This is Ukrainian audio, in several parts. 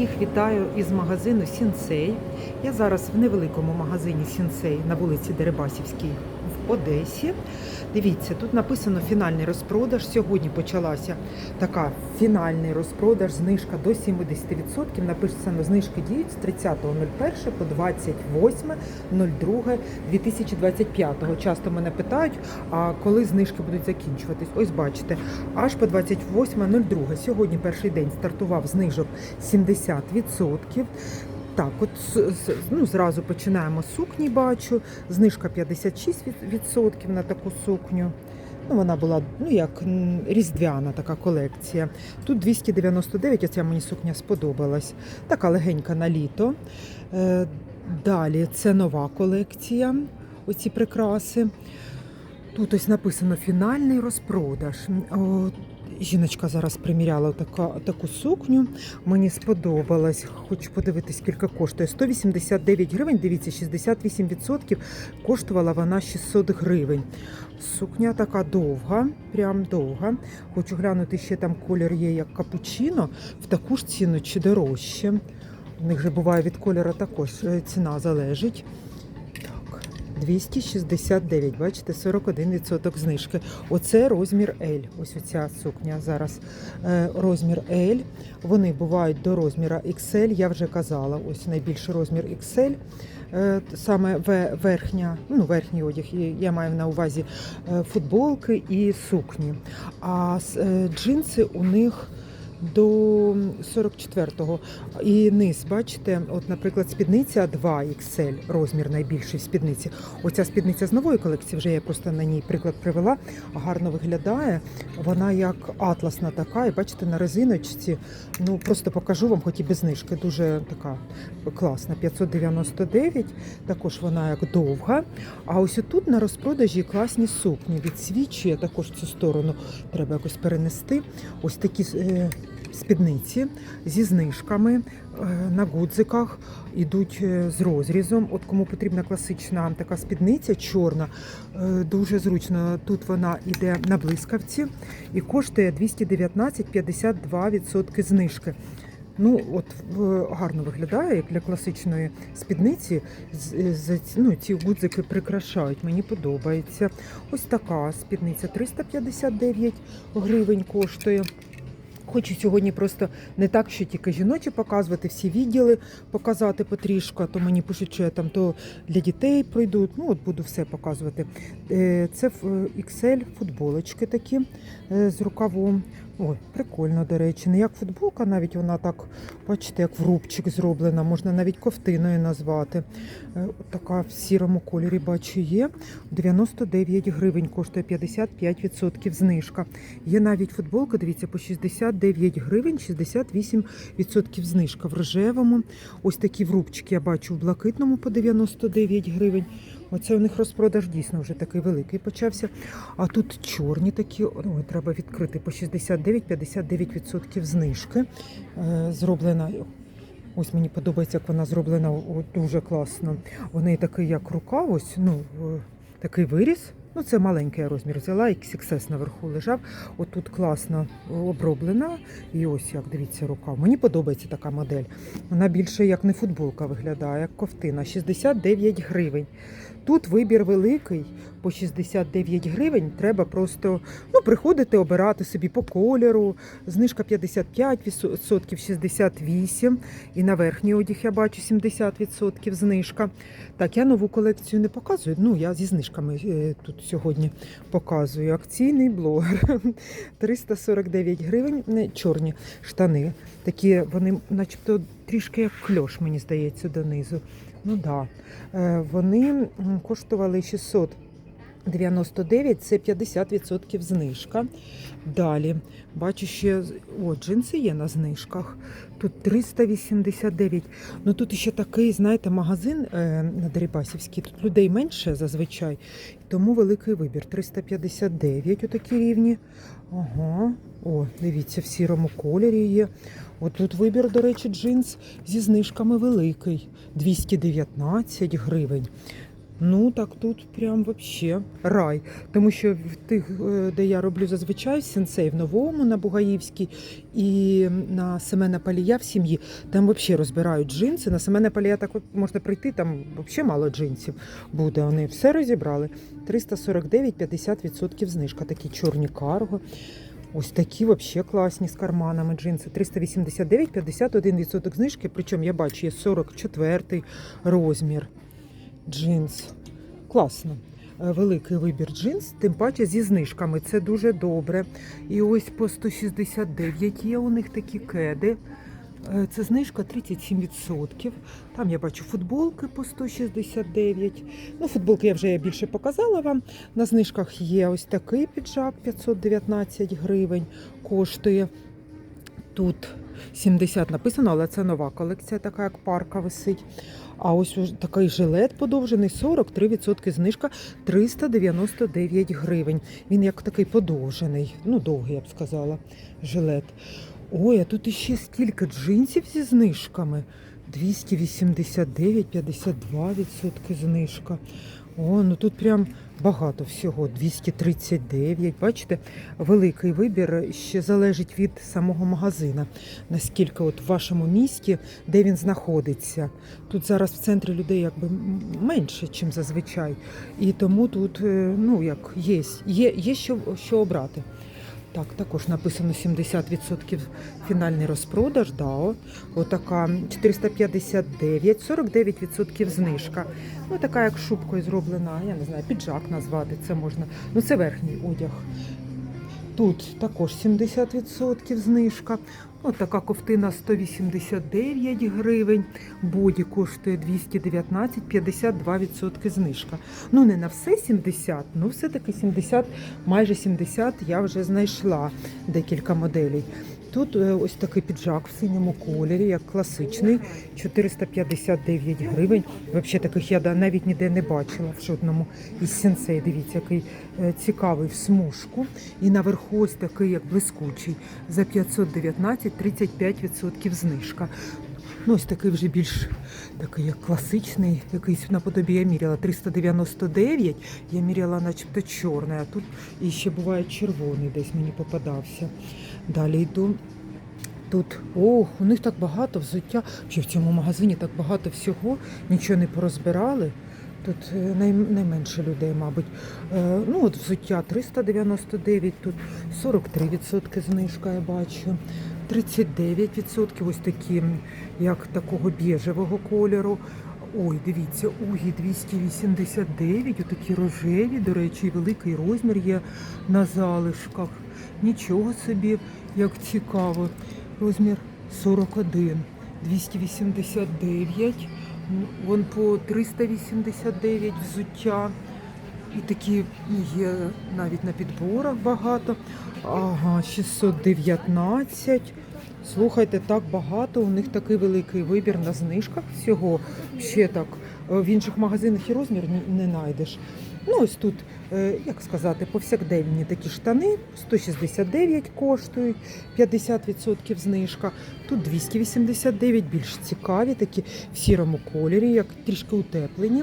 Всіх вітаю із магазину Сінсей. Я зараз в невеликому магазині Сінсей на вулиці Дерибасівській Одесі. Дивіться, тут написано фінальний розпродаж. Сьогодні почалася така фінальний розпродаж, знижка до 70%. Написано, знижки діють з 30.01 по 28.02.2025. Часто мене питають, а коли знижки будуть закінчуватись. Ось бачите, аж по 28.02. Сьогодні перший день стартував знижок 70%. Так, от ну, зразу починаємо з сукні, бачу. Знижка 56% на таку сукню. Ну, вона була ну, як різдвяна така колекція. Тут 299, оця мені сукня сподобалась. Така легенька на літо. Е, далі це нова колекція, оці прикраси. Тут ось написано фінальний розпродаж. Жіночка зараз приміряла така, таку сукню. Мені сподобалось. Хочу подивитись, скільки коштує. 189 гривень, дивіться, 68% коштувала вона 600 гривень. Сукня така довга, прям довга. Хочу глянути, ще там колір є як капучино, в таку ж ціну чи дорожче. У них же буває від кольору також е, ціна залежить. Так, 269, бачите, 41% знижки. Оце розмір L. Ось оця сукня зараз. Е, розмір L. Вони бувають до розміра XL, я вже казала, ось найбільший розмір XL. Е, саме верхня, ну, верхній одяг, я маю на увазі е, футболки і сукні. А джинси у них до 44-го. І низ, бачите, от, наприклад, спідниця 2 XL, розмір найбільший в спідниці. Оця спідниця з нової колекції, вже я просто на ній приклад привела, гарно виглядає. Вона як атласна така, і бачите, на резиночці. Ну просто покажу вам, хоч і без знижки. Дуже така класна. 599. Також вона як довга. А ось тут на розпродажі класні сукні. Відсвічує також цю сторону. Треба якось перенести. Ось такі. Спідниці зі знижками е, на гудзиках ідуть е, з розрізом. От кому потрібна класична така спідниця чорна, е, дуже зручно. Тут вона йде на блискавці і коштує 219,52% знижки. Ну, от гарно виглядає, як для класичної спідниці. Ну, ці гудзики прикрашають, мені подобається. Ось така спідниця 359 гривень коштує. Хочу сьогодні просто не так, що тільки жіночі показувати, всі відділи показати потрішку, то мені пишуть, що я там то для дітей пройду. Ну, от буду все показувати. Е, Це XL футболочки такі е, з рукавом. Ой, прикольно, до речі. Не як футболка, навіть вона так, бачите, як в рубчик зроблена, можна навіть ковтиною назвати. Е, Така в сірому кольорі бачу є. 99 гривень коштує 55% знижка. Є навіть футболка, дивіться, по 69 гривень, 68% знижка в рожевому. Ось такі врубчики я бачу в блакитному по 99 гривень. Оце у них розпродаж дійсно вже такий великий почався. А тут чорні такі, ой, треба відкрити по 69-59% знижки. Е, зроблена. Ось мені подобається, як вона зроблена дуже класно. Вони такий, як рукав, ось, ну, е, такий виріс. Ну, це маленький розмір взяла, XXS наверху лежав. Отут класно оброблена. І ось як дивіться рукав. Мені подобається така модель. Вона більше як не футболка виглядає, як ковтина. 69 гривень. Тут вибір великий по 69 гривень. Треба просто ну, приходити, обирати собі по кольору. Знижка 55%, 68%. І на верхній одяг я бачу 70% знижка. Так, я нову колекцію не показую. Ну, я зі знижками е, тут сьогодні показую. Акційний блогер. 349 гривень. Чорні штани. Такі вони, начебто, трішки як кльош, мені здається, донизу. Ну. Да. Е, Вони коштували 600. 99 це 50% знижка. Далі бачу ще о, джинси є на знижках. Тут 389. Ну тут ще такий, знаєте, магазин е, на Дерибасівській. Тут людей менше зазвичай, тому великий вибір. 359 у такі рівні. Ага. О, дивіться, в сірому кольорі є. От тут вибір, до речі, джинс зі знижками великий. 219 гривень. Ну так тут прям вообще рай. Тому що в тих, е, де я роблю зазвичай сенсей в новому на Бугаївській і на Семена Палія в сім'ї, там взагалі розбирають джинси. На Семена Палія так можна прийти, там взагалі мало джинсів буде. Вони все розібрали. 349, 50% знижка. Такі чорні карго. Ось такі взагалі класні з карманами джинси. 389, 51% знижки. Причому я бачу, є 44 розмір джинс. Класно. Е, Великий вибір джинс, тим паче зі знижками. Це дуже добре. І ось по 169 є у них такі кеди. Е, Це знижка 37%. Там я бачу футболки по 169. Ну, футболки я вже більше показала вам. На знижках є ось такий піджак 519 гривень коштує. Тут 70 написано, але це нова колекція, така як парка висить. А ось такий жилет подовжений 43% знижка 399 гривень. Він як такий подовжений, ну довгий, я б сказала, жилет. Ой, а тут іще стільки джинсів зі знижками. 289, 52% знижка. О, ну тут прям багато всього. 239. Бачите, великий вибір ще залежить від самого магазина. Наскільки от в вашому місті, де він знаходиться. Тут зараз в центрі людей якби менше, ніж зазвичай. І тому тут е, ну як є, є, є що, що обрати. Так, також написано 70% фінальний розпродаж. Да, Отака 459, 49% знижка. Ну, така як шубкою зроблена, я не знаю, піджак назвати це можна. Ну, це верхній одяг. Тут також 70% знижка. Ось така ковтина 189 гривень. Боді коштує 219, 52% знижка. Ну, не на все 70, ну все-таки 70, майже 70 я вже знайшла декілька моделей. Тут е, ось такий піджак в синьому кольорі, як класичний, 459 гривень. Взагалі таких я навіть ніде не бачила в жодному із сенсей. Дивіться, який е, цікавий в смужку. І наверху ось такий, як блискучий, за 519, 35% знижка. Ну, ось такий вже більш такий як класичний, якийсь наподобі я міряла 399, я міряла начебто чорний, а тут і ще буває червоний десь мені попадався. Далі йду. Тут, ох, у них так багато взуття. Що в цьому магазині так багато всього, нічого не порозбирали. Тут е, найменше людей, мабуть. Е, ну, от взуття 399, тут 43% знижка, я бачу. 39% ось такі, як такого біжевого кольору. Ой, дивіться, угі 289, отакі рожеві, до речі, великий розмір є на залишках. Нічого собі, як цікаво. Розмір 41, 289, вон по 389 взуття. І такі є навіть на підборах багато. Ага, 619. Слухайте, так багато. У них такий великий вибір на знижках всього. Ще так е, в інших магазинах і розмір не знайдеш. Ну, ось тут, е, як сказати, повсякденні такі штани 169 коштують, 50% знижка. Тут 289, більш цікаві, такі в сірому кольорі, як трішки утеплені.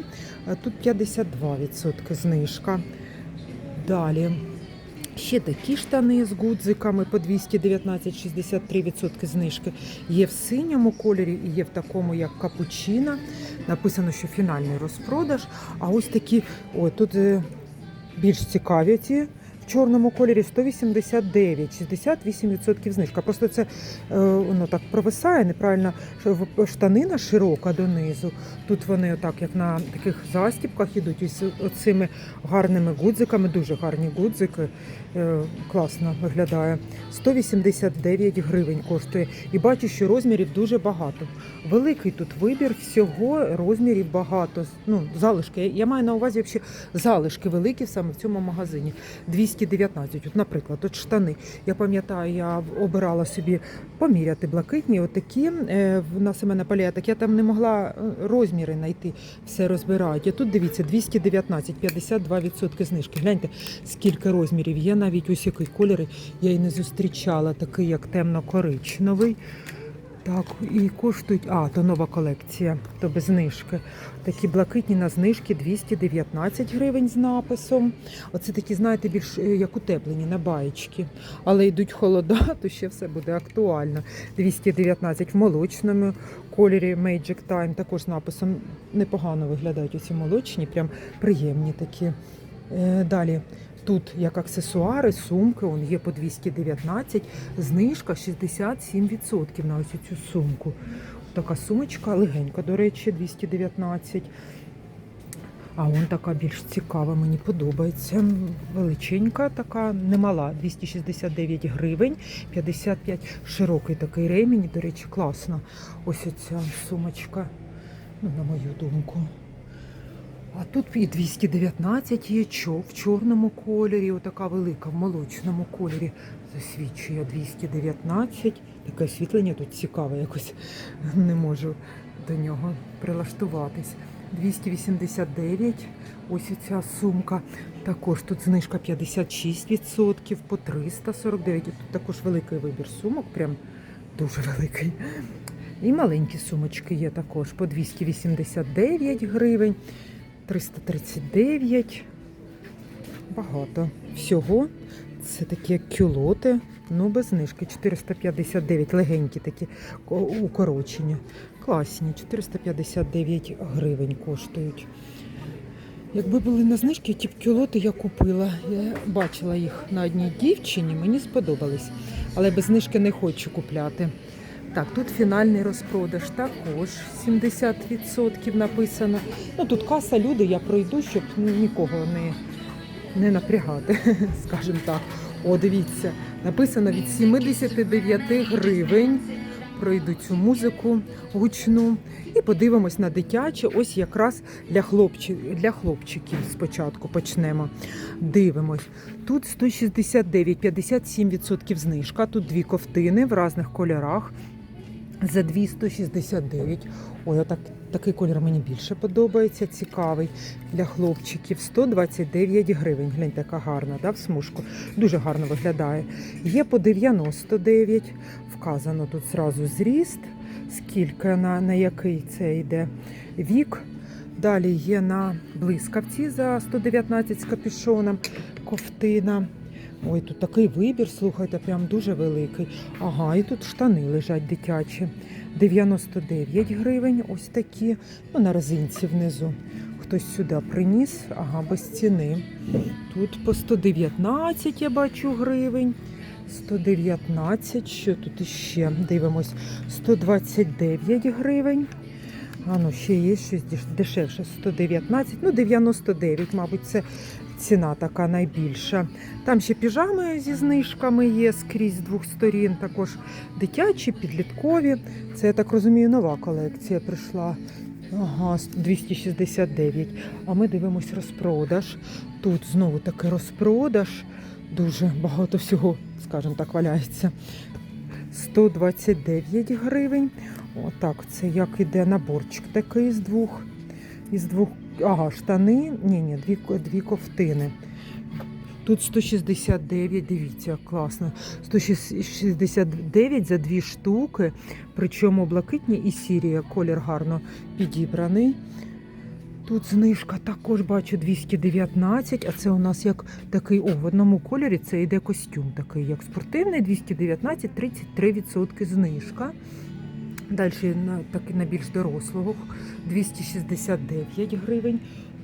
Тут 52% знижка. Далі. Ще такі штани з гудзиками по 219, 63% знижки. Є в синьому кольорі і є в такому, як капучино. Написано, що фінальний розпродаж. А ось такі, о, тут е, більш цікаві ці чорному кольорі 189, 68% знижка. Просто це е, воно так провисає, неправильно штанина широка донизу. Тут вони отак, як на таких застіпках ідуть із оцими гарними гудзиками, дуже гарні гудзики. Е, класно виглядає. 189 гривень коштує. І бачу, що розмірів дуже багато. Великий тут вибір, всього розмірів багато. Ну, залишки. Я маю на увазі взагалі залишки великі саме в цьому магазині. 219. От, наприклад, от штани. Я пам'ятаю, я обирала собі поміряти блакитні, отакі е, в- на Семена Палія, так я там не могла е, розміри знайти, все розбирають. А тут дивіться, 219, 52% знижки. Гляньте, скільки розмірів є, навіть який кольори я і не зустрічала, такий як темно-коричневий. Так, і коштують. А, то нова колекція, то без знижки. Такі блакитні на знижки 219 гривень з написом. Оце такі, знаєте, більш е, як утеплені на баєчки. Але йдуть холода, то ще все буде актуально. 219 в молочному кольорі Magic Time, також з написом непогано виглядають оці молочні, прям приємні такі. Е, Далі тут як аксесуари, сумки, он є по 219, знижка 67% на ось цю сумку. Така сумочка легенька, до речі, 219. А вон така більш цікава, мені подобається. Величенька така, немала, 269 гривень, 55 широкий такий ремінь, до речі, класна. Ось оця сумочка, ну, на мою думку. А тут і 219 є чо в чорному кольорі, отака велика в молочному кольорі. Засвідчує 219. Таке освітлення тут цікаве, якось не можу до нього прилаштуватись. 289. Ось ця сумка. Також тут знижка 56% по 349. І Тут також великий вибір сумок, прям дуже великий. І маленькі сумочки є також по 289 гривень. 339. Багато. Всього це такі кюлоти, ну без знижки. 459, легенькі такі ко- укорочені. Класні, 459 гривень коштують. Якби були на знижки, ті б кюлоти я купила. Я бачила їх на одній дівчині, мені сподобались. Але без знижки не хочу купляти. Так, тут фінальний розпродаж також 70% написано. Ну тут каса люди, я пройду, щоб нікого не, не напрягати, скажімо так. О, дивіться, написано від 79 гривень. Пройду цю музику гучну і подивимось на дитяче. Ось якраз для, хлопчик, для хлопчиків спочатку почнемо. Дивимось. Тут 169, 57% знижка. Тут дві ковтини в різних кольорах за 269. Ой, отак, такий колір мені більше подобається, цікавий для хлопчиків. 129 гривень. Гляньте, яка гарна, да, в смужку. Дуже гарно виглядає. Є по 99. Вказано тут зразу зріст, скільки на, на який це йде вік. Далі є на блискавці за 119 з капюшоном ковтина. Ой, тут такий вибір, слухайте, прям дуже великий. Ага, і тут штани лежать дитячі. 99 гривень, ось такі. Ну, на резинці внизу. Хтось сюди приніс, ага, без ціни. Тут по 119 я бачу гривень. 119, що тут іще? Дивимось, 129 гривень. А ну, ще є щось дешевше, 119, ну 99, мабуть, це ціна така найбільша. Там ще піжами зі знижками є скрізь з двох сторін, також дитячі, підліткові. Це, я так розумію, нова колекція прийшла. Ага, 269. А ми дивимось розпродаж. Тут знову таки розпродаж. Дуже багато всього, скажімо так, валяється. 129 гривень. Отак, це як іде наборчик такий з двох. Із двох. Ага, штани. Ні, ні, дві, дві ковтини. Тут 169, дивіться, класно. 169 за дві штуки. Причому блакитні і сірі колір гарно підібраний. Тут знижка також бачу 219, а це у нас як такий о, в одному кольорі це йде костюм такий, як спортивний, 219, 33% знижка. Далі на, такий на більш дорослого 269 гривень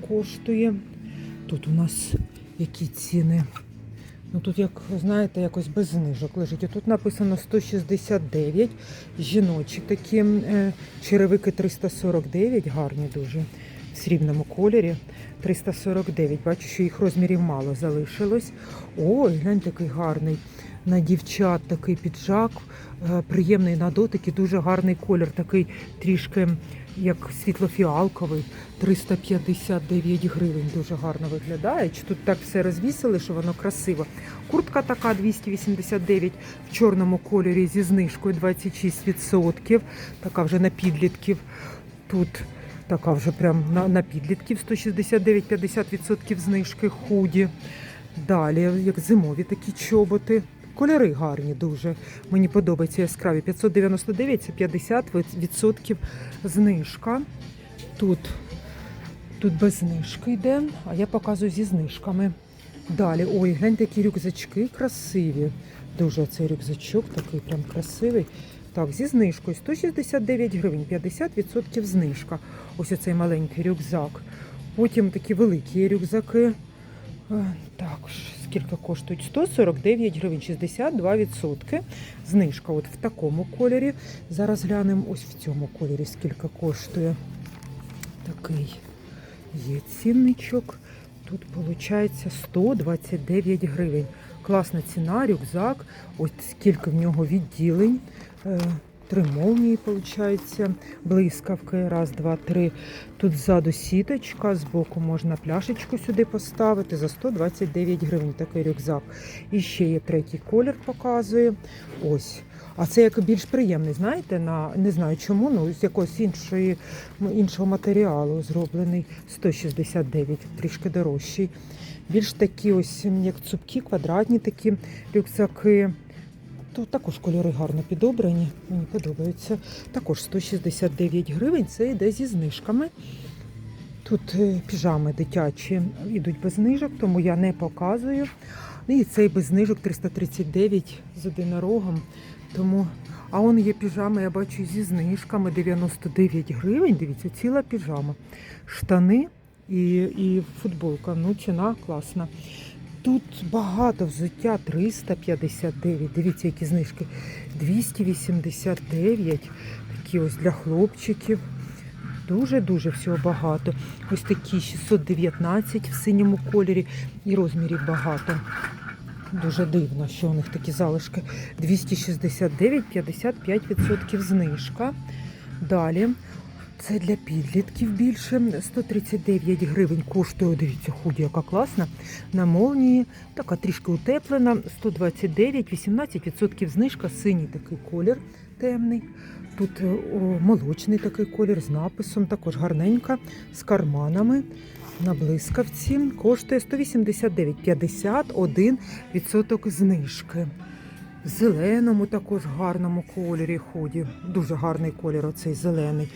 коштує. Тут у нас які ціни. Ну тут, як знаєте, якось без знижок лежить. Тут написано 169. Жіночі такі е, черевики 349, гарні дуже в срібному кольорі. 349. Бачу, що їх розмірів мало залишилось. Ой, глянь, такий гарний. На дівчат такий піджак, е, приємний на дотик і дуже гарний колір, такий трішки як світлофіалковий, 359 гривень. Дуже гарно виглядає. Чи тут так все розвісили, що воно красиво. Куртка така 289 в чорному кольорі зі знижкою 26%. Така вже на підлітків. Тут така вже прям на, на підлітків 169-50% знижки худі. Далі, як зимові такі чоботи. Кольори гарні дуже. Мені подобаються яскраві. 599 це 50% знижка. Тут, тут без знижки йде, а я показую зі знижками. Далі, ой, гляньте, які рюкзачки красиві. Дуже цей рюкзачок такий прям красивий. Так, зі знижкою 169 гривень, 50% знижка. Ось оцей маленький рюкзак. Потім такі великі рюкзаки. Е, Так, скільки коштують? 149 гривень, 62%. Знижка от в такому кольорі. Зараз глянемо ось в цьому кольорі, скільки коштує. Такий є цінничок. Тут виходить 129 гривень. Класна ціна, рюкзак. Ось скільки в нього відділень. Е, Три молнії, виходить, блискавки. Раз, два, три. Тут ззаду сіточка, збоку можна пляшечку сюди поставити за 129 гривень такий рюкзак. І ще є третій колір, показує. Ось. А це як більш приємний, знаєте, на не знаю чому, ну з якогось іншої, іншого матеріалу зроблений 169, трішки дорожчий. Більш такі ось як цупкі, квадратні такі рюкзаки. То також кольори гарно підобрані, мені подобаються. Також 169 гривень, це йде зі знижками. Тут е, піжами дитячі йдуть без знижок, тому я не показую. І цей без знижок 339 з одинорогом. Тому, а он є піжами, я бачу, зі знижками 99 гривень. Дивіться, ціла піжама. Штани і, і футболка. Ну, ціна класна. Тут багато взуття 359. Дивіться, які знижки. 289. Такі ось для хлопчиків. Дуже-дуже всього багато. Ось такі 619 в синьому кольорі і розмірів багато. Дуже дивно, що у них такі залишки. 269, 55% знижка. Далі. Це для підлітків більше. 139 гривень коштує. Дивіться, худі, яка класна. На молнії. Така трішки утеплена. 129, 18% знижка. Синій такий колір темний. Тут е, о, молочний такий колір з написом, також гарненька, з карманами. На блискавці коштує 189, 51% знижки. В зеленому також гарному кольорі ході. Дуже гарний колір оцей зелений.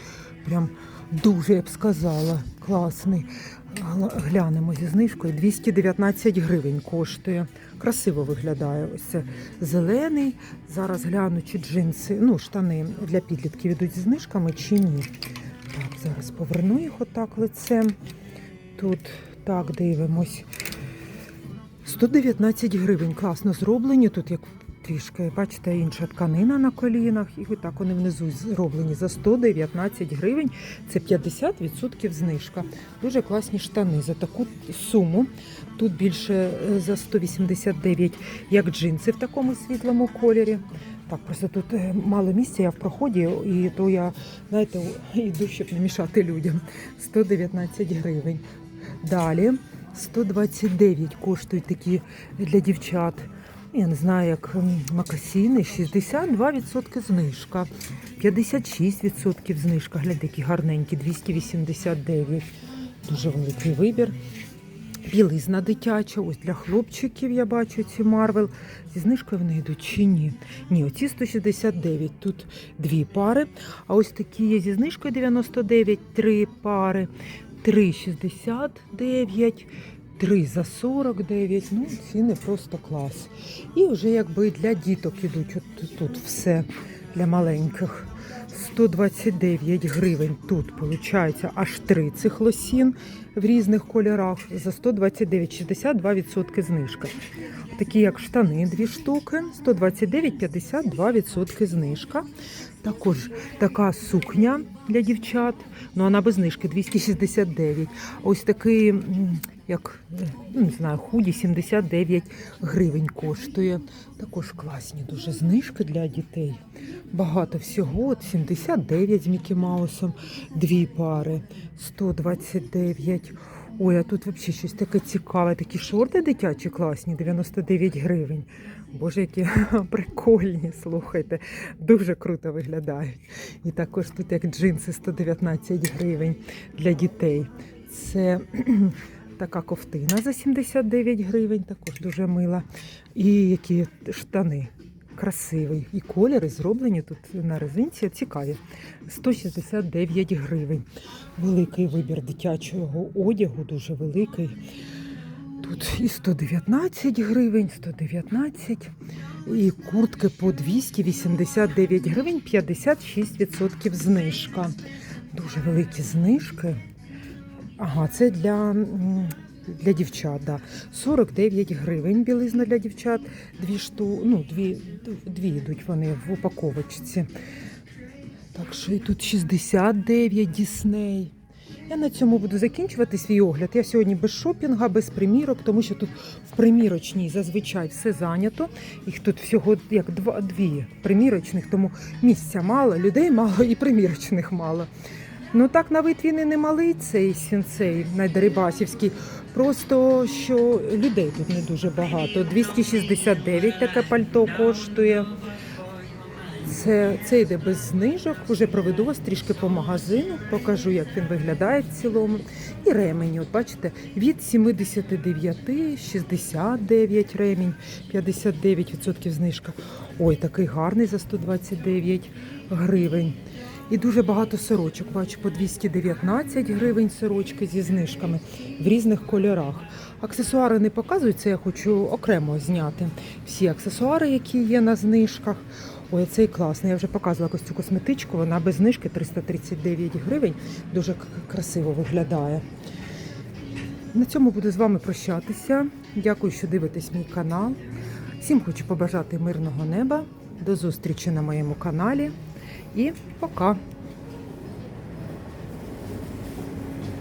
Прям дуже, я б сказала, класний. Глянемо зі знижкою. 219 гривень коштує. Красиво виглядає. Ось це зелений. Зараз гляну, чи джинси, ну, штани для підлітків йдуть зі знижками чи ні. Так, зараз поверну їх отак лицем. Тут так дивимось. 119 гривень. Класно зроблені. Тут як трішки, бачите, інша тканина на колінах, і отак вони внизу зроблені за 119 гривень. Це 50% знижка. Дуже класні штани за таку суму. Тут більше е, за 189, як джинси в такому світлому кольорі. Так, просто тут е, мало місця, я в проході, і то я, знаєте, йду, щоб не мішати людям. 119 гривень. Далі 129 коштують такі для дівчат. Я не знаю, як макасіни, 62% знижка, 56% знижка. Гляньте, які гарненькі, 289. Дуже великий вибір. Білизна дитяча, ось для хлопчиків я бачу ці Марвел. Зі знижкою вони йдуть чи ні? Ні, оці 169, тут дві пари. А ось такі є зі знижкою 99, три пари, 3,69, 3 за 49. Ну, ціни просто клас. І вже якби для діток ідуть. От тут все для маленьких. 129 гривень тут виходить аж три цих лосін в різних кольорах за 129, 62% знижка. Такі як штани, дві штуки, 129, 52% знижка. Також така сукня для дівчат, ну вона без знижки 269. Ось такий, як ну, не знаю, худі 79 гривень коштує. Також класні дуже знижки для дітей. Багато всього. От 79 з Мікі Маусом, дві пари, 129. Ой, а тут взагалі щось таке цікаве. Такі шорти дитячі класні, 99 гривень. Боже, які прикольні, слухайте. Дуже круто виглядають. І також тут як джинси 119 гривень для дітей. Це Така ковтина за 79 гривень, також дуже мила. І які штани. Красивий. І кольори зроблені тут на резинці. Цікаві. 169 гривень. Великий вибір дитячого одягу, дуже великий. Тут і 119 гривень, 119. І куртки по 289 гривень, 56% знижка. Дуже великі знижки. Ага, це для, для дівчат, да. 49 гривень білизна для дівчат. Дві шту, ну, дві, дві йдуть вони в упаковочці. Так що і тут 69 Дісней. Я на цьому буду закінчувати свій огляд. Я сьогодні без шопінга, без примірок, тому що тут в примірочній зазвичай все зайнято. Їх тут всього як два дві примірочних, тому місця мало, людей мало і примірочних мало. Ну так на вид він і не малий цей сінцей найдерибасівський. Просто що людей тут не дуже багато. 269 таке пальто коштує. Це, це йде без знижок. Уже проведу вас трішки по магазину, покажу, як він виглядає в цілому. І ремені, от бачите, від 79, 69 ремінь, 59% знижка. Ой, такий гарний за 129 гривень. І дуже багато сорочок. Бачу по 219 гривень сорочки зі знижками в різних кольорах. Аксесуари не показують, це я хочу окремо зняти. Всі аксесуари, які є на знижках. Ой, цей класний. Я вже показувала ось цю косметичку. Вона без знижки 339 гривень. Дуже красиво виглядає. На цьому буду з вами прощатися. Дякую, що дивитесь мій канал. Всім хочу побажати мирного неба. До зустрічі на моєму каналі. І пока!